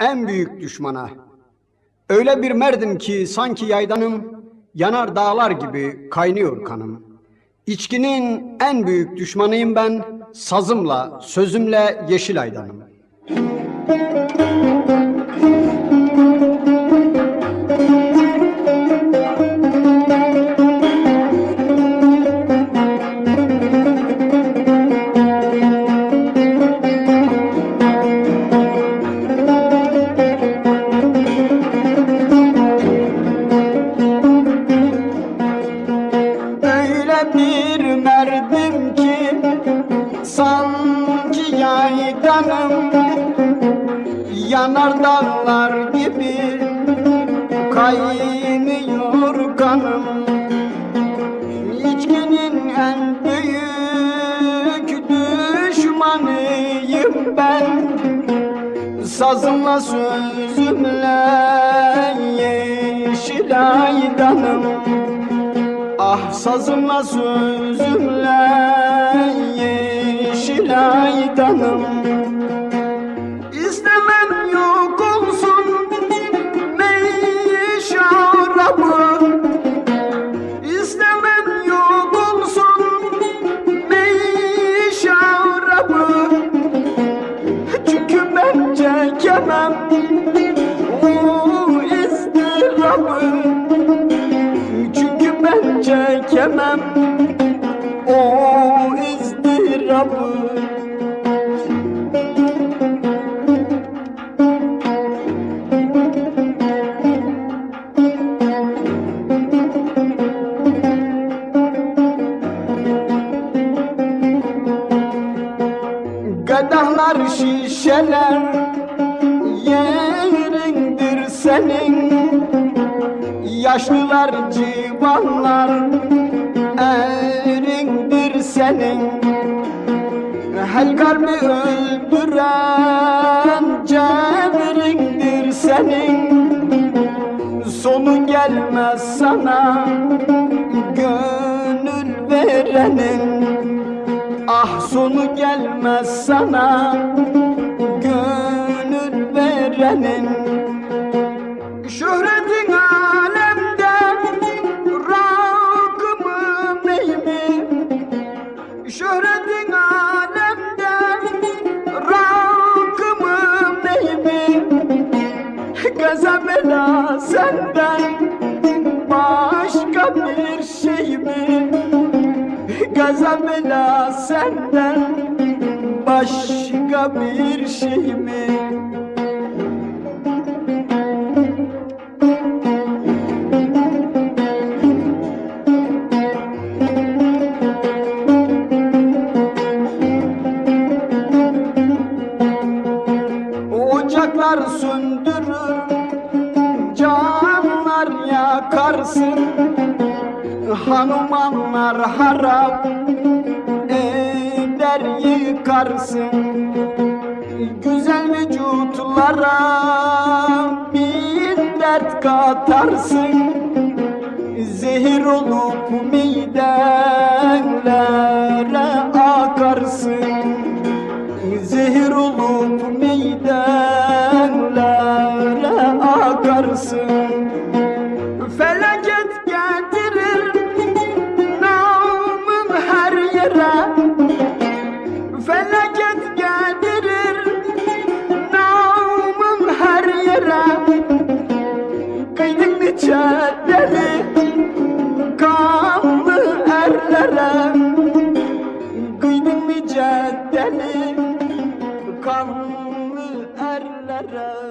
en büyük düşmana. Öyle bir merdim ki sanki yaydanım, yanar dağlar gibi kaynıyor kanım. İçkinin en büyük düşmanıyım ben, sazımla, sözümle yeşil aydanım. Öyle Yanar dağlar gibi kaynıyor kanım. İçkinin en büyük düşmanıyım ben. Sazımla sözümle yeşil aydanım. Ah sazımla sözümle yeşil aydanım çekemem o ızdırabı çünkü ben çekemem. O ızdırabı Gadahlar şişeler senin Yaşlılar civanlar erindir senin. Hel kalbi öldüren cebrindir senin. Sonu gelmez sana gönül verenin. Ah sonu gelmez sana gönül verenin Gaza bela senden. Başka bir şey mi? Gaza bela senden. Başka bir şey mi yakarsın Hanumanlar harap eder yıkarsın. Güzel vücutlara bin dert katarsın. Zehir olup midenlere akarsın. Zehir olup midenlere Kıydın deli kanlı erlere. Kıydın deli kanlı erlere